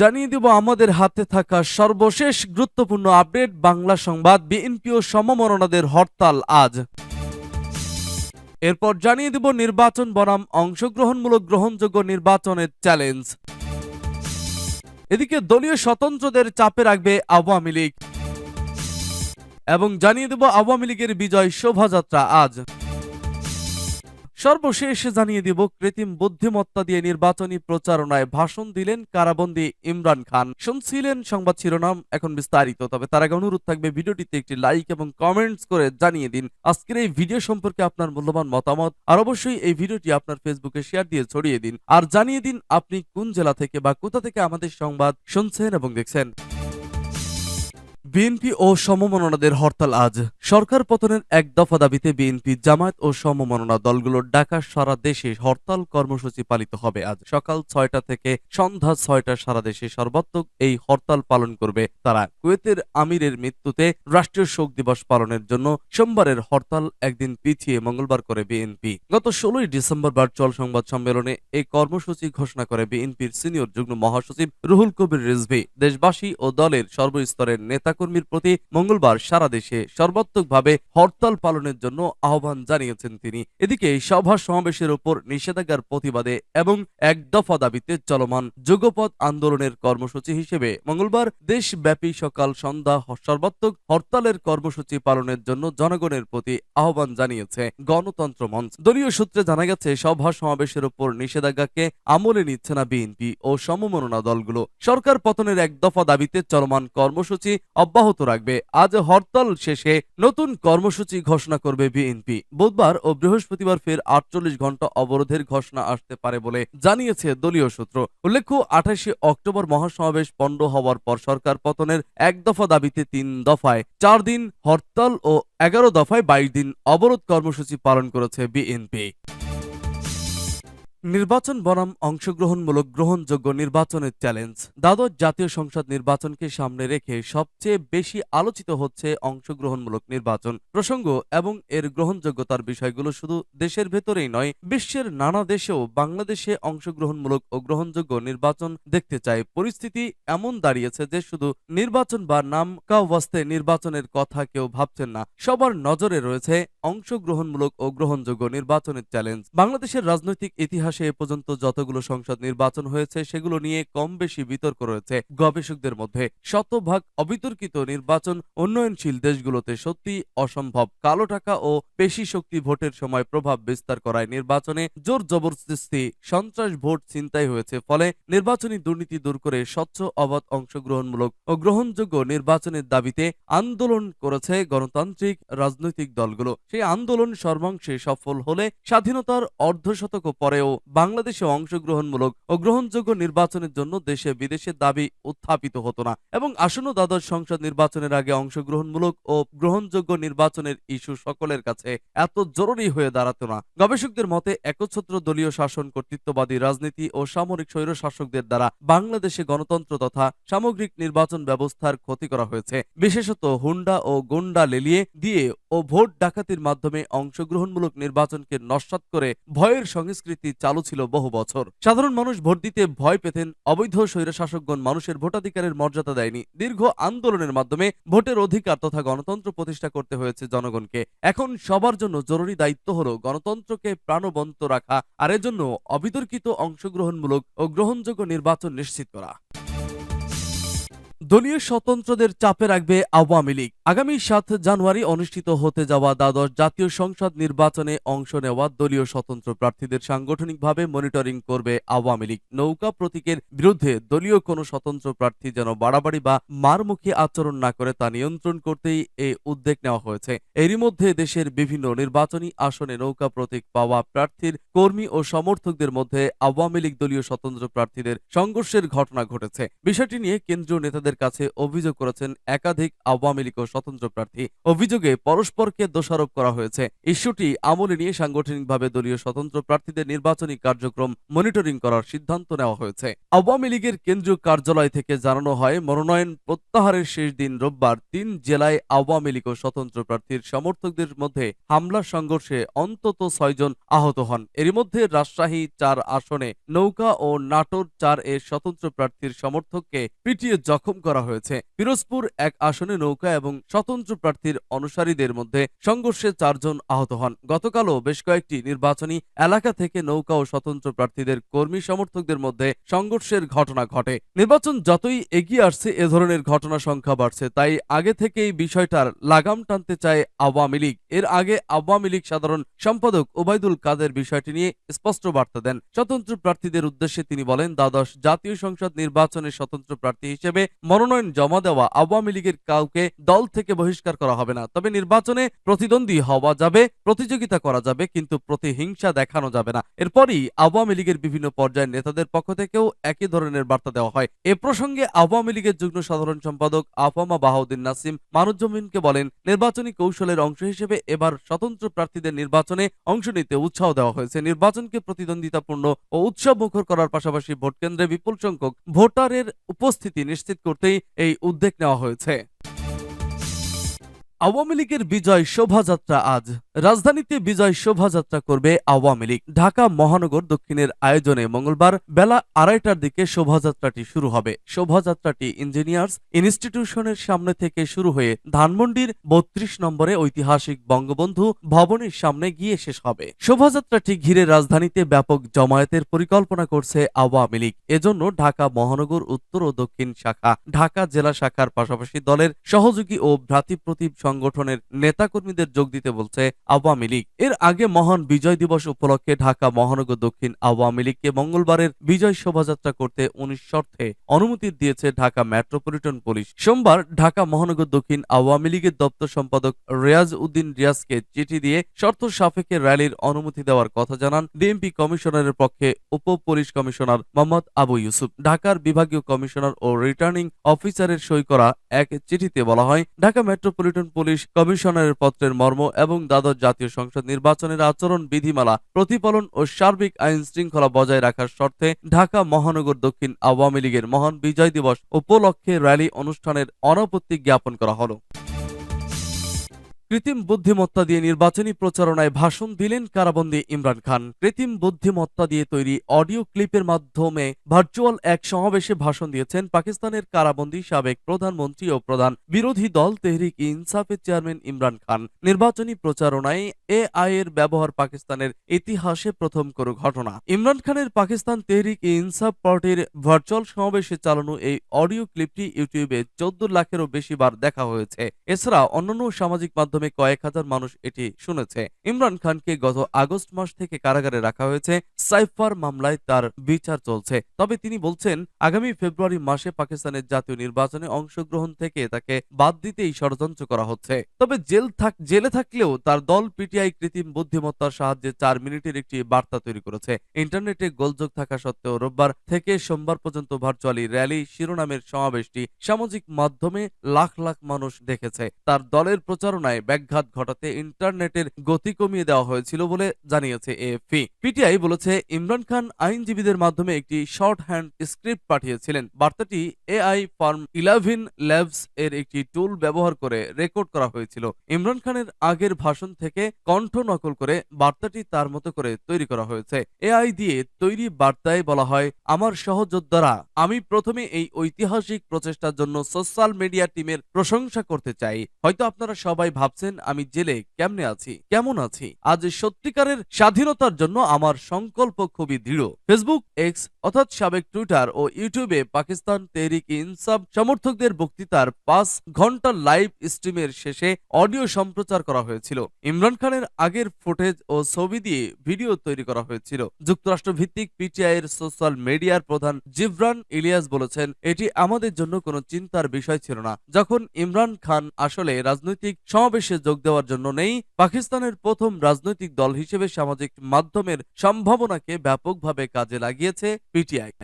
জানিয়ে দেব, আমাদের হাতে থাকা সর্বশেষ গুরুত্বপূর্ণ আপডেট বাংলা সংবাদ বিএনপি ও সমমরণাদের হরতাল আজ। এরপর জানিয়ে দেব, নির্বাচন বনাম অংশগ্রহণমূলক গ্রহণযোগ্য নির্বাচনের চ্যালেঞ্জ। এদিকে দলীয় স্বতন্ত্রদের চাপে রাখবে আওয়ামী লীগ। এবং জানিয়ে দেব, আওয়ামী লীগের বিজয় শোভাযাত্রা আজ। সর্বশেষ জানিয়ে দিব, কৃত্রিম বুদ্ধিমত্তা দিয়ে নির্বাচনী প্রচারণায় ভাষণ দিলেন কারাবন্দি ইমরান খান। শুনছিলেন সংবাদ শিরোনাম, এখন বিস্তারিত। তবে তার আগে অনুরোধ থাকবে, ভিডিওটিতে একটি লাইক এবং কমেন্টস করে জানিয়ে দিন। আজকের এই ভিডিও সম্পর্কে আপনার মূল্যবান মতামত, আর অবশ্যই এই ভিডিওটি আপনার ফেসবুকে শেয়ার দিয়ে ছড়িয়ে দিন। আর জানিয়ে দিন, আপনি কোন জেলা থেকে বা কোথা থেকে আমাদের সংবাদ শুনছেন এবং দেখছেন। বিএনপি ও সমমননাদের হরতাল আজ। সরকার পতনের এক দফা দাবিতে বিএনপি জামায়াত ও সমমননা দলগুলোর ডাকা সারা দেশে হরতাল কর্মসূচি পালিত হবে আজ। সকাল ছয়টা থেকে সন্ধ্যা ছয়টা সারা দেশে সর্বাত্মক এই হরতাল পালন করবে তারা। কুয়েতের আমিরের মৃত্যুতে রাষ্ট্রীয় শোক দিবস পালনের জন্য সোমবারের হরতাল একদিন পিছিয়ে মঙ্গলবার করে বিএনপি। গত ষোলোই ডিসেম্বর ভার্চুয়াল সংবাদ সম্মেলনে এই কর্মসূচি ঘোষণা করে বিএনপির সিনিয়র যুগ্ম মহাসচিব রুহুল কবির রিজভি। দেশবাসী ও দলের সর্বস্তরের নেতাকর্মীর প্রতি মঙ্গলবার সারা দেশে সর্বাত্মকভাবে হরতাল পালনের জন্য আহ্বান জানিয়েছেন তিনি। এদিকে সভা সমাবেশের উপর নিষেধাজ্ঞার প্রতিবাদে এবং এক দফা দাবিতে চলমান যুগপথ আন্দোলনের কর্মসূচি হিসেবে মঙ্গলবার দেশব্যাপী সকাল সন্ধ্যা সর্বাত্মক হরতালের কর্মসূচি পালনের জন্য জনগণের প্রতি আহ্বান জানিয়েছে গণতন্ত্র মঞ্চ। দলীয় সূত্রে জানা গেছে, সভা সমাবেশের উপর নিষেধাজ্ঞাকে আমলে নিচ্ছে না বিএনপি ও সমমননা দলগুলো। সরকার পতনের এক দফা দাবিতে চলমান কর্মসূচি অব্যাহত রাখবে। আজ হরতাল শেষে নতুন কর্মসূচি ঘোষণা করবে বিএনপি। বুধবার ও বৃহস্পতিবার ফের আটচল্লিশ ঘণ্টা অবরোধের ঘোষণা আসতে পারে বলে জানিয়েছে দলীয় সূত্র। উল্লেখ্য, আঠাশে অক্টোবর মহাসমাবেশ পণ্ড হওয়ার পর সরকার পতনের এক দফা দাবিতে তিন দফায় চার দিন হরতাল ও এগারো দফায় বাইশ দিন অবরোধ কর্মসূচি পালন করেছে বিএনপি। নির্বাচন বনাম অংশগ্রহণমূলক গ্রহণযোগ্য নির্বাচনের চ্যালেঞ্জ। দ্বাদশ জাতীয় সংসদ নির্বাচনকে সামনে রেখে সবচেয়ে বেশি আলোচিত হচ্ছে অংশগ্রহণমূলক নির্বাচন। প্রসঙ্গ, এবং এর গ্রহণযোগ্যতার বিষয়গুলো শুধু দেশের ভেতরেই নয়, বিশ্বের নানা দেশেও বাংলাদেশে অংশগ্রহণমূলক ও গ্রহণযোগ্য নির্বাচন দেখতে চায়। পরিস্থিতি এমন দাঁড়িয়েছে যে শুধু নির্বাচন বা নাম কাওয়াস্তে নির্বাচনের কথা কেউ ভাবছেন না। সবার নজরে রয়েছে অংশগ্রহণমূলক ও গ্রহণযোগ্য নির্বাচনের চ্যালেঞ্জ। বাংলাদেশের রাজনৈতিক ইতিহাসে এ পর্যন্ত যতগুলো সংসদ নির্বাচন হয়েছে, সেগুলো নিয়ে কম বেশি বিতর্ক রয়েছে গবেষকদের মধ্যে। শতভাগ অবিতর্কিত নির্বাচন উন্নয়নশীল দেশগুলোতে সত্যি অসম্ভব। কালো টাকা ও পেশি শক্তি ভোটের সময় প্রভাব বিস্তার করায় নির্বাচনে জোর জবরদস্তি, সন্ত্রাস ভোট ছিনতাই হয়েছে, ফলে নির্বাচনী দুর্নীতি দূর করে স্বচ্ছ অবাধ অংশগ্রহণমূলক ও গ্রহণযোগ্য নির্বাচনের দাবিতে আন্দোলন করেছে গণতান্ত্রিক রাজনৈতিক দলগুলো। সেই আন্দোলন সর্বাংশে সফল হলে স্বাধীনতার অর্ধশতক পরেও বাংলাদেশে অংশগ্রহণমূলক ও গ্রহণযোগ্য নির্বাচনের জন্য দেশে বিদেশে দাবি উত্থাপিত হতো না এবং আসন্ন দ্বাদশ সংসদ নির্বাচনের আগে অংশগ্রহণমূলক ও গ্রহণযোগ্য নির্বাচনের ইস্যু সকলের কাছে এত জরুরি হয়ে দাঁড়াতো না। গবেষকদের মতে, একচ্ছত্র দলীয় শাসন কর্তৃত্ববাদী রাজনীতি ও সামরিক স্বৈর শাসকদের দ্বারা বাংলাদেশে গণতন্ত্র তথা সামগ্রিক নির্বাচন ব্যবস্থার ক্ষতি করা হয়েছে। বিশেষত হুন্ডা ও গুন্ডা লেলিয়ে দিয়ে ও ভোট ডাকাতির মাধ্যমে অংশগ্রহণমূলক নির্বাচনকে নস্বাত করে ভয়ের সংস্কৃতি চালু ছিল বহু বছর। সাধারণ মানুষ ভোট দিতে ভয় পেতেন, অবৈধ স্বৈরশাসকগণ মানুষের ভোটাধিকারের মর্যাদা দেয়নি। দীর্ঘ আন্দোলনের মাধ্যমে ভোটের অধিকার তথা গণতন্ত্র প্রতিষ্ঠা করতে হয়েছে জনগণকে। এখন সবার জন্য জরুরি দায়িত্ব হল গণতন্ত্রকে প্রাণবন্ত রাখা আর এজন্য অবিতর্কিত অংশগ্রহণমূলক ও গ্রহণযোগ্য নির্বাচন নিশ্চিত করা। দলীয় স্বতন্ত্রদের চাপে রাখবে আওয়ামী লীগ। আগামী সাত জানুয়ারি অনুষ্ঠিত হতে যাওয়া দ্বাদশ জাতীয় সংসদ নির্বাচনে অংশ নেওয়া দলীয় স্বতন্ত্র প্রার্থীদের সাংগঠনিকভাবে মনিটরিং করবে আওয়ামী লীগ। নৌকা প্রতীকের বিরুদ্ধে দলীয় কোনো স্বতন্ত্র প্রার্থী যেন বাড়াবাড়ি বা মারমুখী আচরণ না করে তা নিয়ন্ত্রণ করতেই এই উদ্যোগ নেওয়া হয়েছে। এরই মধ্যে দেশের বিভিন্ন নির্বাচনী আসনে নৌকা প্রতীক পাওয়া প্রার্থীর কর্মী ও সমর্থকদের মধ্যে আওয়ামী লীগ দলীয় স্বতন্ত্র প্রার্থীদের সংঘর্ষের ঘটনা ঘটেছে। বিষয়টি নিয়ে কেন্দ্রীয় নেতাদের সংবাদদাতাদের কাছে অভিযোগ করেছেন একাধিক আওয়ামী লীগ ও স্বতন্ত্র প্রার্থী। অভিযোগে পরস্পরকে দোষারোপ করা হয়েছে। ইস্যুটি আমলে নিয়ে সাংগঠনিকভাবে দলীয় স্বতন্ত্র প্রার্থীদের নির্বাচনী কার্যক্রম মনিটরিং করার সিদ্ধান্ত নেওয়া হয়েছে। আওয়ামী লীগের কেন্দ্রীয় কার্যালয় থেকে জানানো হয়, মনোনয়ন প্রত্যাহারের শেষ দিন রোববার তিন জেলায় আওয়ামী লীগ ও স্বতন্ত্র প্রার্থীর সমর্থকদের মধ্যে হামলা সংঘর্ষে অন্তত ছয়জন আহত হন। এরই মধ্যে রাজশাহী চার আসনে নৌকা ও নাটোর চার এ স্বতন্ত্র প্রার্থীর সমর্থককে পিটিয়ে জখম করা হয়েছে। পিরোজপুর এক আসনে নৌকা এবং স্বতন্ত্র প্রার্থীর অনুসারীদের মধ্যে সংঘর্ষে চারজন আহত হন। গতকালও বেশ কয়েকটি নির্বাচনী এলাকা থেকে নৌকা ও স্বতন্ত্র প্রার্থীদের কর্মী সমর্থকদের মধ্যে সংঘর্ষের ঘটনা ঘটে। নির্বাচন যতই এগিয়ে আসছে, এ ধরনের ঘটনা সংখ্যা বাড়ছে। তাই আগে থেকেই বিষয়টার লাগাম টানতে চায় আওয়ামী লীগ। এর আগে আওয়ামী লীগ সাধারণ সম্পাদক ওবায়দুল কাদের বিষয়টি নিয়ে স্পষ্ট বার্তা দেন। স্বতন্ত্র প্রার্থীদের উদ্দেশ্যে তিনি বলেন, দ্বাদশ জাতীয় সংসদ নির্বাচনে স্বতন্ত্র প্রার্থী হিসেবে মনোনয়ন জমা দেওয়া আওয়ামী লীগের কাউকে দল থেকে বহিষ্কার করা হবে না। তবে নির্বাচনে প্রতিদ্বন্দ্বী হওয়া যাবে, প্রতিযোগিতা করা যাবে, কিন্তু প্রতিহিংসা দেখানো যাবে না। এরপরই আওয়ামী লীগের বিভিন্ন পর্যায়ের নেতাদের পক্ষ থেকেও একই ধরনের বার্তা দেওয়া হয়। এ প্রসঙ্গে আওয়ামী লীগের যুগ্ম সাধারণ সম্পাদক আফামা বাহাউদ্দিন নাসিম মানুজ্জমিনকে বলেন, নির্বাচনী কৌশলের অংশ হিসেবে এবার স্বতন্ত্র প্রার্থীদের নির্বাচনে অংশ নিতে উৎসাহ দেওয়া হয়েছে। নির্বাচনকে প্রতিদ্বন্দ্বিতাপূর্ণ ও উৎসব মুখর করার পাশাপাশি ভোটকেন্দ্রে বিপুল সংখ্যক ভোটারের উপস্থিতি নিশ্চিত করতেই এই উদ্যোগ নেওয়া হয়েছে। আওয়ামী লীগের বিজয় শোভাযাত্রা আজ। রাজধানীতে বিজয় শোভাযাত্রা করবে আওয়ামী লীগ। ঢাকা মহানগর দক্ষিণের আয়োজনে মঙ্গলবার বেলা আড়াইটার দিকে শোভাযাত্রাটি শুরু হবে। শোভাযাত্রাটি ইঞ্জিনিয়ার্স ইনস্টিটিউশনের সামনে থেকে শুরু হয়ে ধানমন্ডির বত্রিশ নম্বরে ঐতিহাসিক বঙ্গবন্ধু ভবনের সামনে গিয়ে শেষ হবে। শোভাযাত্রাটি ঘিরে রাজধানীতে ব্যাপক জমায়েতের পরিকল্পনা করছে আওয়ামী লীগ। এজন্য ঢাকা মহানগর উত্তর ও দক্ষিণ শাখা, ঢাকা জেলা শাখার পাশাপাশি দলের সহযোগী ও ভ্রাতৃপ্রতিম সংগঠনের নেতাকর্মীদের যোগ দিতে বলছে আওয়ামী লীগ। এর আগে মহান বিজয় দিবস উপলক্ষে ঢাকা, মহানগর, দক্ষিণ আওয়ামী লীগকে মঙ্গলবারের বিজয় শোভাযাত্রা করতে উনিশ শর্তে অনুমতি দিয়েছে ঢাকা মেট্রোপলিটন পুলিশ। সোমবার ঢাকা, মহানগর, দক্ষিণ আওয়ামী লীগের দপ্তর সম্পাদক রিয়াজ উদ্দিন রিয়াজকে চিঠি দিয়ে শর্ত সাপেক্ষে র্যালির অনুমতি দেওয়ার কথা জানান ডিএমপি কমিশনারের পক্ষে উপ পুলিশ কমিশনার মোহাম্মদ আবু ইউসুফ। ঢাকার বিভাগীয় কমিশনার ও রিটার্নিং অফিসারের সই করা এক চিঠিতে বলা হয়, ঢাকা মেট্রোপলিটন পুলিশ কমিশনারের পত্রের মর্ম এবং দ্বাদশ জাতীয় সংসদ নির্বাচনের আচরণ বিধিমালা প্রতিপালন ও সার্বিক আইন শৃঙ্খলা বজায় রাখার শর্তে ঢাকা মহানগর দক্ষিণ আওয়ামী লীগের মহান বিজয় দিবস উপলক্ষে র্যালি অনুষ্ঠানের অনাপত্তি জ্ঞাপন করা হলো। কৃত্রিম বুদ্ধিমত্তা দিয়ে নির্বাচনী প্রচারণায় ভাষণ দিলেন কারাবন্দী ইমরান খান। কৃত্রিম বুদ্ধিমত্তা দিয়ে তৈরি অডিও ক্লিপের মাধ্যমে ভার্চুয়াল এক সমাবেশে ভাষণ দিয়েছেন পাকিস্তানের কারাবন্দী সাবেক প্রধানমন্ত্রী ও প্রধান বিরোধী দল তেহরিক ইনসাফের চেয়ারম্যান ইমরান খান। নির্বাচনী প্রচারণায় এআই এর ব্যবহার পাকিস্তানের ইতিহাসে প্রথম কোনো ঘটনা। ইমরান খানের পাকিস্তান তেহরিক ইনসাফ পার্টির ভার্চুয়াল সমাবেশে চালানো এই অডিও ক্লিপটি ইউটিউবে চোদ্দ লাখেরও বেশি বার দেখা হয়েছে। এছাড়া অন্যান্য সামাজিক মাধ্যমে কয়েক হাজার মানুষ এটি শুনেছে। ইমরান খানকে গত আগস্ট মাস থেকে কারাগারে রাখা হয়েছে। সাইফার মামলায় তার বিচার চলছে। তবে তিনি বলছেন, আগামী ফেব্রুয়ারি মাসে পাকিস্তানের জাতীয় নির্বাচনে অংশগ্রহণ থেকে তাকে বাদ দিতেই ষড়যন্ত্র করা হচ্ছে। তবে জেল থাক, জেলে থাকলেও তার দল পিটিআই কৃত্রিম বুদ্ধিমত্তার সাহায্যে চার মিনিটের একটি বার্তা তৈরি করেছে। ইন্টারনেটে গোলযোগ থাকা সত্ত্বেও রোববার থেকে সোমবার পর্যন্ত ভার্চুয়ালি র্যালি শিরোনামের সমাবেশটি সামাজিক মাধ্যমে লাখ লাখ মানুষ দেখেছে। তার দলের প্রচারণায় ব্যাঘাত ঘটাতে ইন্টারনেটের গতি কমিয়ে দেওয়া হয়েছিল বলে জানিয়েছে এএফপি। পিটিআই বলেছে, ইমরান খান আইনজীবীদের মাধ্যমে একটি শর্ট হ্যান্ড স্ক্রিপ্ট পাঠিয়েছিলেন। বার্তাটি এআই ফার্ম ইলেভেন ল্যাবস এর একটি টুল ব্যবহার করে রেকর্ড করা হয়েছিল। ইমরান খানের আগের ভাষণ থেকে কণ্ঠ নকল করে বার্তাটি তার মতো করে তৈরি করা হয়েছে। এআই দিয়ে তৈরি বার্তায় বলা হয়, আমার সহযোদ্ধারা, আমি প্রথমে এই ঐতিহাসিক প্রচেষ্টার জন্য সোশ্যাল মিডিয়া টিমের প্রশংসা করতে চাই। হয়তো আপনারা সবাই ভাবছেন আমি জেলে কেমনে আছি? কেমন আছি? আজ সত্যিকারের স্বাধীনতার জন্য আমার সংকল্প খুবই দৃঢ়। ফেসবুক এক্স অর্থাৎ সাবেক টুইটার ও ইউটিউবে পাকিস্তান তেহরিক ইনসাফ সমর্থকদের বক্তৃতার পাঁচ ঘণ্টার লাইভ স্ট্রিমের শেষে অডিও সম্প্রচার করা হয়েছিল। ইমরান খানের আগের ফুটেজ ও ছবি দিয়ে ভিডিও তৈরি করা হয়েছিল। যুক্তরাষ্ট্র ভিত্তিক পিটিআই এর সোশ্যাল মিডিয়ার প্রধান জিবরান ইলিয়াস বলেছেন, এটি আমাদের জন্য কোনো চিন্তার বিষয় ছিল না। যখন ইমরান খান আসলে রাজনৈতিক সমাবেশে যোগ দেওয়ার জন্য নেই। পাকিস্তানের প্রথম রাজনৈতিক দল হিসেবে সামাজিক মাধ্যমের সম্ভাবনাকে ব্যাপকভাবে কাজে লাগিয়েছে পিটিআই।